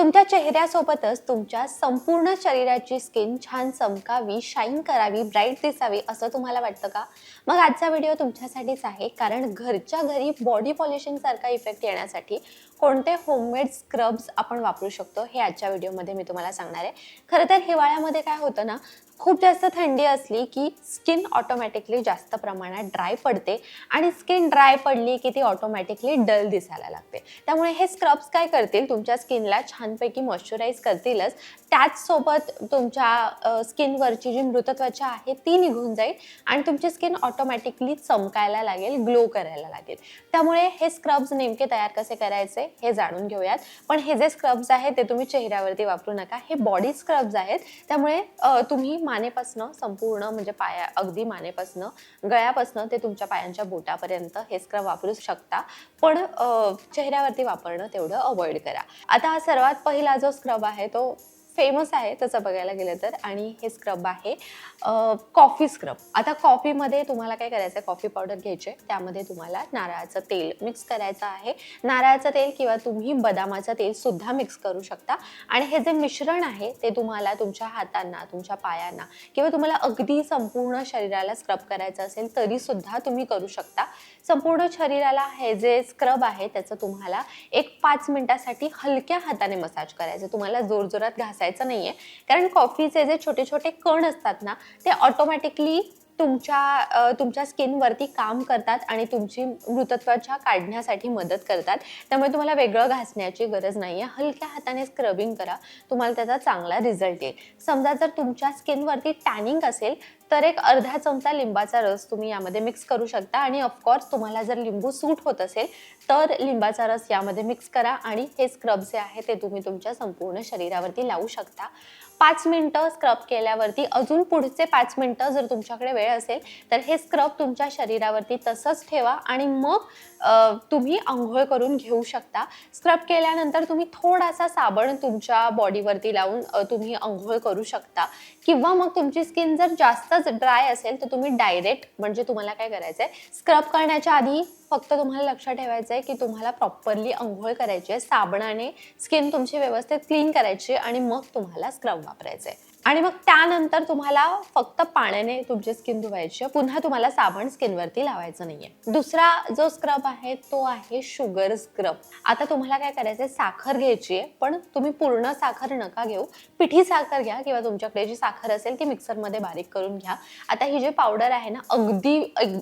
तुमच्या चेहऱ्यासोबतच तुमच्या संपूर्ण शरीराची स्किन छान चमकावी शाईन करावी ब्राईट दिसावी असं तुम्हाला वाटतं का? मग आजचा व्हिडिओ तुमच्यासाठीच आहे. कारण घरच्या घरी बॉडी पॉल्युशनसारखा इफेक्ट येण्यासाठी कोणते होममेड स्क्रब्स आपण वापरू शकतो हे आजच्या व्हिडिओमध्ये मी तुम्हाला सांगणार आहे. खरं तर हिवाळ्यामध्ये काय होतं ना खूप जास्त थंडी असली की स्किन ऑटोमॅटिकली जास्त प्रमाणात ड्राय पडते आणि स्किन ड्राय पडली की ती ऑटोमॅटिकली डल दिसायला लागते. त्यामुळे हे स्क्रब्स काय करतील तुमच्या स्किनला छानपैकी मॉइश्चराईज करतीलच. त्याचसोबत तुमच्या स्किनवरची जी मृतत्वचा आहे ती निघून जाईल आणि तुमची स्किन ऑटोमॅटिकली चमकायला लागेल ग्लो करायला लागेल. त्यामुळे हे स्क्रब्स नेमके तयार कसे करायचे? हे जाणून घेऊयात. पण हे जे स्क्रब्स आहेत ते तुम्ही चेहऱ्यावरती वापरू नका. हे बॉडी स्क्रब्स आहेत. त्यामुळे तुम्ही मानेपासनं संपूर्ण म्हणजे पाया अगदी मानेपासनं गळ्यापासनं ते तुमच्या पायांच्या बोटापर्यंत हे स्क्रब वापरू शकता. पण चेहऱ्यावरती वापरणं तेवढं अवॉइड करा. आता हा सर्वात पहिला जो स्क्रब आहे तो फेमस आहे तसं बघायला गेलं तर. आणि हे स्क्रब आहे. कॉफी स्क्रब आता कॉफीमध्ये तुम्हाला काय करायचं आहे कॉफी पावडर घ्यायचे. त्यामध्ये तुम्हाला नारळाचं तेल मिक्स करायचं आहे. नारळाचं तेल किंवा तुम्ही बदामाचं तेल सुद्धा मिक्स करू शकता. आणि हे जे मिश्रण आहे ते तुम्हाला तुमच्या हातांना तुमच्या पायांना किंवा तुम्हाला अगदी संपूर्ण शरीराला स्क्रब करायचं असेल तरी सुद्धा तुम्ही करू शकता. संपूर्ण शरीराला हे जे स्क्रब आहे त्याचं तुम्हाला एक पाच मिनिटासाठी हलक्या हाताने मसाज करायचं तुम्हाला जोरजोरात घास घासायचं नाहीये. कारण कॉफीचे जे छोटे छोटे कण असतात ना ते ऑटोमॅटिकली तुमच्या तुमच्या स्किनवरती काम करतात आणि तुमची मृतत्वाच्या काढण्यासाठी मदत करतात. त्यामुळे तुम्हाला वेगळं घासण्याची गरज नाही आहे हलक्या हाताने स्क्रबिंग करा. तुम्हाला त्याचा चांगला रिझल्ट येईल. समजा जर तुमच्या स्किनवरती टॅनिंग असेल तर एक अर्धा चमचा लिंबाचा रस तुम्ही यामध्ये मिक्स करू शकता. आणि ऑफकोर्स तुम्हाला जर लिंबू सूट होत असेल तर लिंबाचा रस यामध्ये मिक्स करा. आणि हे स्क्रब जे आहे ते तुम्ही तुमच्या संपूर्ण शरीरावरती लावू शकता. पाच मिनटं स्क्रब केल्यावरती अजून पुढचे पाच मिनटं जर तुमच्याकडे वेळ असेल तर हे स्क्रब तुमच्या शरीरावरती तसंच ठेवा आणि मग तुम्ही आंघोळ करून घेऊ शकता. स्क्रब केल्यानंतर तुम्ही थोडासा साबण तुमच्या बॉडीवरती लावून तुम्ही आंघोळ करू शकता. किंवा मग तुमची स्किन जर जास्तच ड्राय असेल तर तुम्ही डायरेक्ट म्हणजे तुम्हाला काय करायचं आहे स्क्रब करण्याच्या आधी फक्त तुम्हाला लक्षात ठेवायचं आहे की तुम्हाला प्रॉपरली अंघोळ करायची आहे साबणाने स्किन तुमची व्यवस्थित क्लीन करायची आणि मग तुम्हाला स्क्रब वापरायचं आहे आणि मग त्यानंतर तुम्हाला फक्त पाण्याने तुमची स्किन धुवायची आहे पुन्हा तुम्हाला साबण स्किनवरती लावायचं नाहीये. दुसरा जो स्क्रब आहे तो आहे शुगर स्क्रब आता तुम्हाला काय करायचं आहे साखर घ्यायची आहे पण तुम्ही पूर्ण साखर नका घेऊ. पिठी साखर घ्या किंवा तुमच्याकडे जी साखर असेल ती मिक्सरमध्ये बारीक करून घ्या. आता ही जी पावडर आहे ना अगदी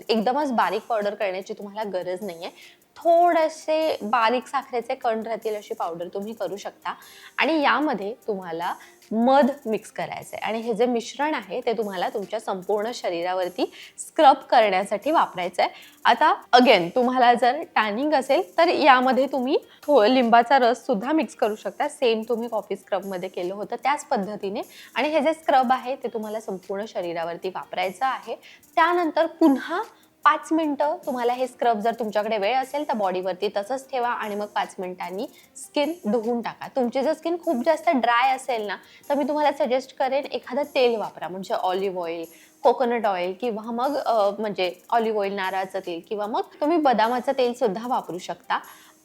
एकदमच बारीक पावडर करण्याची तुम्हाला गरज नाहीये. थोडेसे बारीक साखरेचे कण राहतील अशी पावडर तुम्ही करू शकता. आणि यामध्ये तुम्हाला मध मिक्स करायचं आहे आणि हे जे मिश्रण आहे ते तुम्हाला तुमच्या संपूर्ण शरीरावरती स्क्रब करण्यासाठी वापरायचं आहे आता अगेन तुम्हाला जर टॅनिंग असेल तर यामध्ये तुम्ही थो लिंबाचा रस सुद्धा मिक्स करू शकता. सेम तुम्ही कॉफी स्क्रबमध्ये केलं होतं त्याच पद्धतीने. आणि हे जे स्क्रब आहे ते तुम्हाला संपूर्ण शरीरावरती वापरायचं आहे. त्यानंतर पुन्हा पाच मिनटं तुम्हाला हे स्क्रब जर तुमच्याकडे वेळ असेल तर बॉडीवरती तसंच ठेवा आणि मग पाच मिनिटांनी स्किन धुवून टाका. तुमची जर स्किन खूप जास्त ड्राय असेल ना तर मी तुम्हाला सजेस्ट करेन एखादं तेल वापरा म्हणजे ऑलिव्ह ऑइल कोकोनट ऑइल किंवा मग म्हणजे ऑलिव्ह ऑइल नारळाचं तेल किंवा मग तुम्ही बदामाचं तेल सुद्धा वापरू शकता.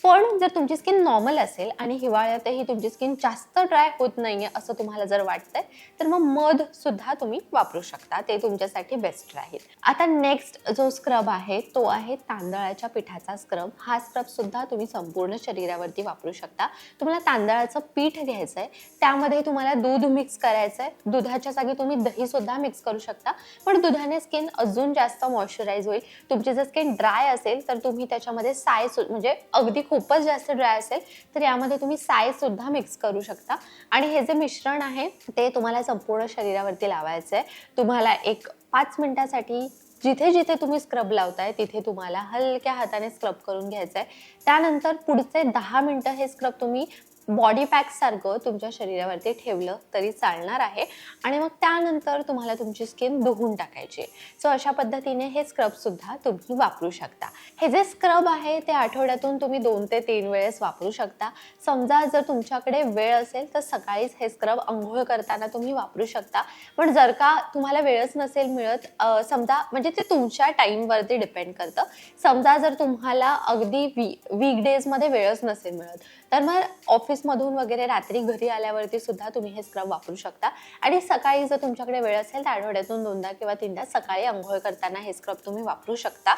पण जर तुमची स्किन नॉर्मल असेल आणि हिवाळ्यातही तुमची स्किन जास्त ड्राय होत नाहीये असं तुम्हाला जर वाटतंय तर मग मध सुद्धा तुम्ही वापरू शकता. ते तुमच्यासाठी बेस्ट राहील. आता नेक्स्ट जो स्क्रब आहे तो आहे तांदळाच्या पिठाचा स्क्रब हा स्क्रब सुद्धा तुम्ही संपूर्ण शरीरावरती वापरू शकता. तुम्हाला तांदळाचं पीठ घ्यायचं आहे त्यामध्ये तुम्हाला दूध मिक्स करायचं आहे दुधाच्या जागी तुम्ही दही सुद्धा मिक्स करू शकता. पण दुधाने स्किन अजून जास्त मॉइश्चराईज होईल. तुमची जर स्किन ड्राय असेल तर तुम्ही त्याच्यामध्ये साय सु- म्हणजे अगदी खूपच जास्त ड्राय असेल तर यामध्ये तुम्ही साय सुद्धा मिक्स करू शकता. आणि हे जे मिश्रण आहे ते तुम्हाला संपूर्ण शरीरावरती लावायचं आहे तुम्हाला एक पाच मिनिटासाठी जिथे जिथे तुम्ही स्क्रब लावताय तिथे तुम्हाला हलक्या हाताने स्क्रब करून घ्यायचं आहे त्यानंतर पुढचे दहा मिनटं हे स्क्रब तुम्ही बॉडी पॅक सारखं तुमच्या शरीरावरती ठेवलं तरी चालणार आहे. आणि मग त्यानंतर तुम्हाला तुमची स्किन धुवून टाकायची. सो अशा पद्धतीने हे स्क्रब सुद्धा तुम्ही वापरू शकता. हे जे स्क्रब आहे ते आठवड्यातून तुम्ही दोन ते तीन वेळेस वापरू शकता. समजा जर तुमच्याकडे वेळ असेल तर सकाळीच हे स्क्रब आंघोळ करताना तुम्ही वापरू शकता. पण जर का तुम्हाला वेळच नसेल मिळत समजा म्हणजे ते तुमच्या टाईमवरती डिपेंड करतं. समजा जर तुम्हाला अगदी वी वीकडेजमध्ये वेळच नसेल मिळत तर मग ऑफिस ऑफिसमधून वगैरे रात्री घरी आल्यावरती सुद्धा तुम्ही हे स्क्रब वापरू शकता. आणि सकाळी जर तुमच्याकडे वेळ असेल तर आठवड्यातून दोनदा किंवा तीनदा सकाळी आंघोळ करताना हे स्क्रब तुम्ही वापरू शकता.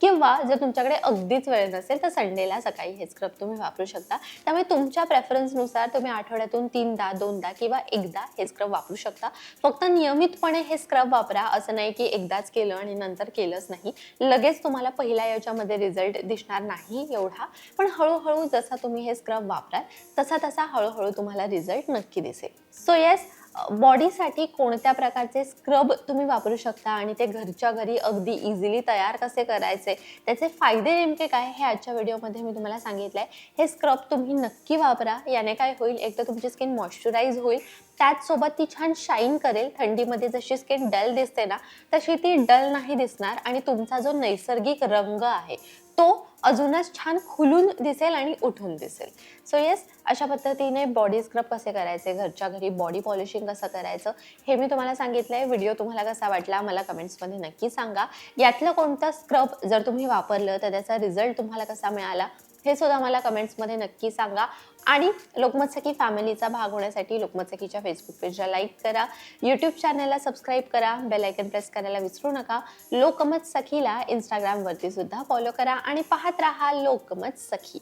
किंवा जर तुमच्याकडे अगदीच वेळ नसेल तर संडेला सकाळी हे स्क्रब तुम्ही वापरू शकता. त्यामुळे तुमच्या प्रेफरन्सनुसार तुम्ही आठवड्यातून तीनदा दोनदा किंवा एकदा हे स्क्रब वापरू शकता. फक्त नियमितपणे हे स्क्रब वापरा. असं नाही की एकदाच केलं आणि नंतर केलंच नाही. लगेच तुम्हाला पहिल्या याच्यामध्ये रिझल्ट दिसणार नाही एवढा. पण हळूहळू जसा तुम्ही हे स्क्रब वापराल तसा तसा हळूहळू तुम्हाला रिझल्ट नक्की दिसेल. सो येस बॉडीसाठी कोणत्या प्रकारचे स्क्रब तुम्ही वापरू शकता आणि ते घरच्या घरी अगदी इझिली तयार कसे करायचे? त्याचे फायदे नेमके काय? हे आजच्या व्हिडिओमध्ये मी तुम्हाला सांगितलं आहे हे स्क्रब तुम्ही नक्की वापरा. याने काय होईल? एक तर तुमची स्किन मॉइश्चराईज होईल. त्याचसोबत ती छान शाईन करेल. थंडीमध्ये जशी स्किन डल दिसते ना तशी ती डल नाही दिसणार आणि तुमचा जो नैसर्गिक रंग आहे तो अजूनच छान खुलून दिसेल आणि उठून दिसेल. सो येस अशा पद्धतीने बॉडी स्क्रब कसे करायचे घरच्या घरी बॉडी पॉलिशिंग कसं करायचं हे मी तुम्हाला सांगितलं आहे व्हिडिओ तुम्हाला कसा वाटला मला कमेंट्समध्ये नक्की सांगा. यातलं कोणतं स्क्रब जर तुम्ही वापरलं तर त्याचा रिझल्ट तुम्हाला कसा मिळाला हे सुद्धा मला कमेंट्समध्ये नक्की सांगा. आणि लोकमत सखी फॅमिलीचा भाग होण्यासाठी लोकमत सखीच्या फेसबुक पेजला लाईक करा. यूट्यूब चॅनलला सबस्क्राईब करा. बेल आयकन प्रेस करायला विसरू नका. लोकमत सखीला इंस्टाग्रामवरती सुद्धा फॉलो करा. आणि पाहत राहा लोकमत सखी